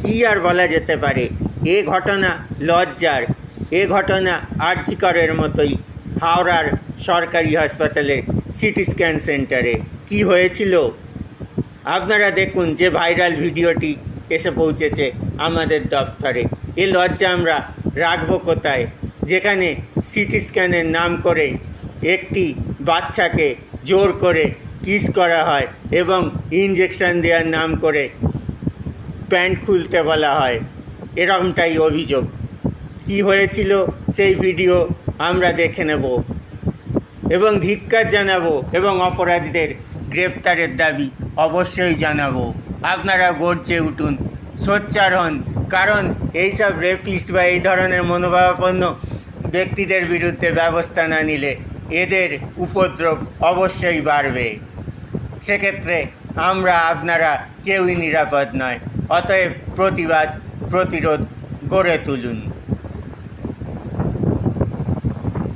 কী আর বলা যেতে পারে? এ ঘটনা লজ্জার, এ ঘটনা আর্জিকরের মতোই হাওড়ার সরকারি হাসপাতালের সিটি স্ক্যান সেন্টারে। কি হয়েছিল? আপনারা দেখুন যে ভাইরাল ভিডিওটি এসে পৌঁছেছে আমাদের দপ্তরে। এ লজ্জা আমরা রাখব কোথায়? যেখানে সিটি স্ক্যানের নাম করে একটি বাচ্চাকে জোর করে কিস করা হয় এবং ইঞ্জেকশন দেওয়ার নাম করে প্যান্ট খুলতে বলা হয়। এরকমটাই অভিযোগ। কি হয়েছিল সেই ভিডিও আমরা দেখে নেব এবং ধিক্কার জানাব এবং অপরাধীদের গ্রেফতারের দাবি অবশ্যই জানাব। আপনারা গর্জে উঠুন, সোচ্চার হন, কারণ এইসব রেপিস্ট বা এই ধরনের মনোভাবাপন্ন ব্যক্তিদের বিরুদ্ধে ব্যবস্থা না নিলে এদের উপদ্রব অবশ্যই বাড়বে। সেক্ষেত্রে আমরা আপনারা কেউই নিরাপদ নয়। অতএব প্রতিবাদ প্রতিরোধ গড়ে তুলুন।